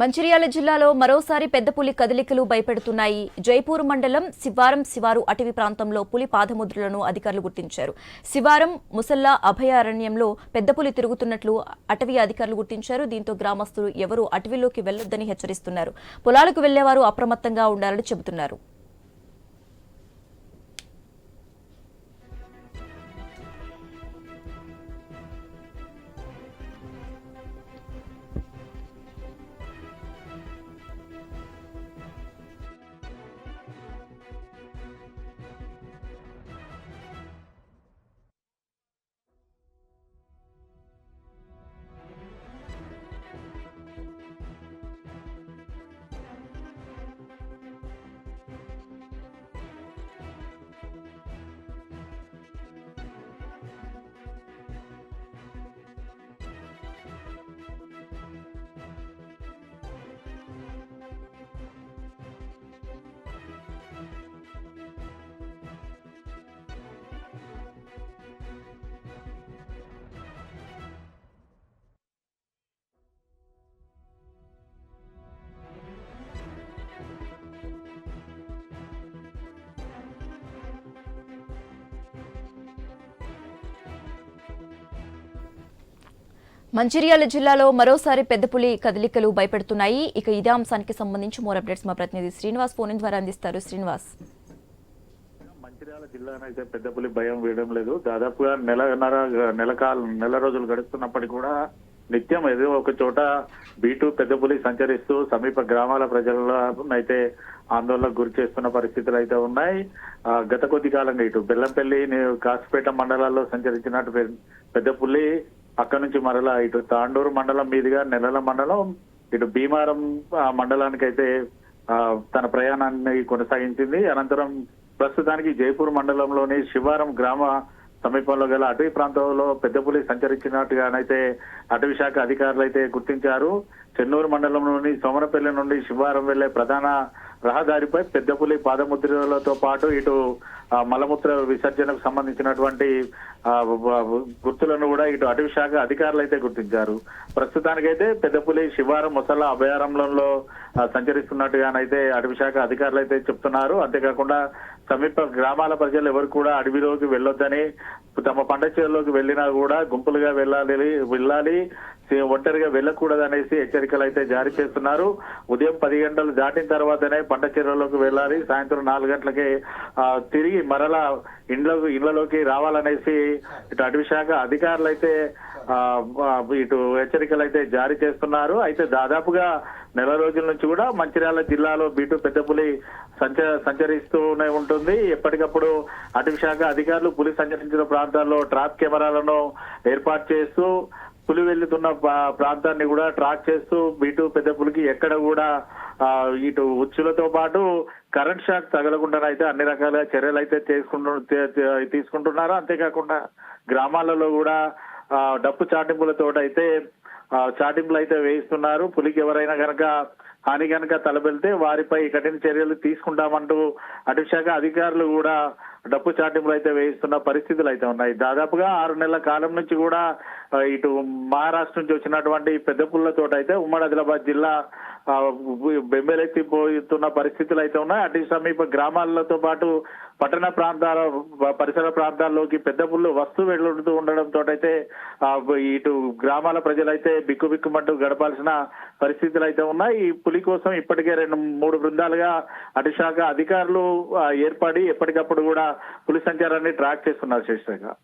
మంచిర్యాల జిల్లాలో మరోసారి పెద్ద పులి కదలికలు భయపెడుతున్నాయి. జైపూర్ మండలం శివారం శివారు అటవీ ప్రాంతంలో పులి పాదముద్రలను అధికారులు గుర్తించారు. శివారం ముసల్లా అభయారణ్యంలో పెద్ద పులి తిరుగుతున్నట్లు అటవీ అధికారులు గుర్తించారు. దీంతో గ్రామస్తులు ఎవరూ అటవీలోకి వెళ్ళొద్దని హెచ్చరిస్తున్నారు. పొలాలకు వెళ్ళేవారు అప్రమత్తంగా ఉండాలని చెబుతున్నారు. మంచిర్యాల జిల్లాలో మరోసారి పెద్దపులి కదలికలు భయపెడుతున్నాయి. ఇక ఇదే అంశానికి సంబంధించి మోర్ అప్డేట్స్ మా ప్రతినిధి శ్రీనివాస్ ఫోన్ ద్వారా అందిస్తారు. శ్రీనివాస్. మంచిర్యాల జిల్లానైతే పెద్ద పులి భయం వేయడం లేదు. దాదాపుగా నెలన్నర నెల కాలం నెల రోజులు గడుస్తున్నప్పటికీ కూడా నిత్యం ఏదో ఒక చోట బీటు పెద్దపులి సంచరిస్తూ సమీప గ్రామాల ప్రజలను అయితే ఆందోళనకు గురి చేస్తున్న పరిస్థితులు అయితే ఉన్నాయి. గత కొద్ది కాలంగా ఇటు బెల్లంపల్లి కాసుపేట మండలాల్లో సంచరించినట్టు పెద్దపుల్లి అక్కడ నుంచి మరలా ఇటు తాండూరు మండలం మీదుగా నెలల మండలం ఇటు భీమారం ఆ, మండలానికి అయితే ఆ, తన ప్రయాణాన్ని కొనసాగించింది. అనంతరం ప్రస్తుతానికి జైపూర్ మండలంలోని శివారం గ్రామ సమీపంలో గల అటవీ ప్రాంతంలో పెద్ద పులి సంచరించినట్టుగానైతే అటవీ శాఖ అధికారులు అయితే గుర్తించారు. చెన్నూరు మండలంలోని సోమనపల్లి నుండి శివారం వెళ్ళే ప్రధాన రహదారిపై పెద్ద పులి పాదముద్రలతో పాటు ఇటు మలమూత్ర విసర్జనకు సంబంధించినటువంటి గుర్తులను కూడా ఇటు అటవీ శాఖ అధికారులు అయితే గుర్తించారు. ప్రస్తుతానికైతే పెద్దపులి శివారం ముసల అభయారణ్యంలో సంచరిస్తున్నట్టుగానైతే అటవీ శాఖ అధికారులు అయితే చెప్తున్నారు. అంతేకాకుండా సమీప గ్రామాల ప్రజలు ఎవరు కూడా అడవిలోకి వెళ్ళొద్దని తమ పంట చేనులోకి వెళ్ళినా కూడా గుంపులుగా వెళ్ళాలి వెళ్ళాలి ఒంటరిగా వెళ్ళకూడదు అనేసి హెచ్చరికలు అయితే జారీ చేస్తున్నారు. ఉదయం పది గంటలు దాటిన తర్వాతనే పంట చెరువులోకి వెళ్ళాలి. సాయంత్రం నాలుగు గంటలకే తిరిగి మరలా ఇండ్ల ఇళ్ళలోకి రావాలనేసి ఇటు అటవీ శాఖ అధికారులు అయితే ఇటు హెచ్చరికలు అయితే జారీ చేస్తున్నారు. అయితే దాదాపుగా నెల రోజుల నుంచి కూడా మంచిర్యాల జిల్లాలో బీటు పెద్దపులి సంచ సంచరిస్తూనే ఉంటుంది. ఎప్పటికప్పుడు అటవీ శాఖ అధికారులు పులి సంచరించిన ప్రాంతాల్లో ట్రాప్ కెమెరాలను ఏర్పాటు చేస్తూ పులి వెళ్తున్న ప్రాంతాన్ని కూడా ట్రాక్ చేస్తూ బీటు పెద్ద పులికి ఎక్కడ కూడా ఇటు ఉచ్చులతో పాటు కరెంట్ షాక్ తగలకుండానైతే అన్ని రకాల చర్యలు అయితే చేసుకుంటు తీసుకుంటున్నారు. అంతేకాకుండా గ్రామాలలో కూడా డప్పు చాటింపులతో అయితే చాటింపులు అయితే వేయిస్తున్నారు. పులికి ఎవరైనా కనుక హాని కనుక తలబెళ్తే వారిపై కఠిన చర్యలు తీసుకుంటామంటూ అటుశాఖ అధికారులు కూడా డప్పు చాటింపులు అయితే వేయిస్తున్న పరిస్థితులు అయితే ఉన్నాయి. దాదాపుగా ఆరు నెలల కాలం నుంచి కూడా ఇటు మహారాష్ట్ర నుంచి వచ్చినటువంటి పెద్ద పుల్లతో అయితే ఉమ్మడి ఆదిలాబాద్ జిల్లా బెంబేలెత్తిపోతున్న పరిస్థితులు అయితే ఉన్నాయి. అటు సమీప గ్రామాలతో పాటు పట్టణ ప్రాంతాల పరిసర ప్రాంతాల్లోకి పెద్ద పుల్లు వస్తూ వెళ్తూ ఉండడంతో అయితే ఇటు గ్రామాల ప్రజలైతే బిక్కుబిక్కుమంటూ గడపాల్సిన పరిస్థితులు అయితే ఉన్నాయి. ఈ పులి కోసం ఇప్పటికే రెండు మూడు బృందాలుగా అటు శాఖ అధికారులు ఏర్పడి ఎప్పటికప్పుడు కూడా పులి సంచారాన్ని ట్రాక్ చేస్తున్నారు శశిరేఖ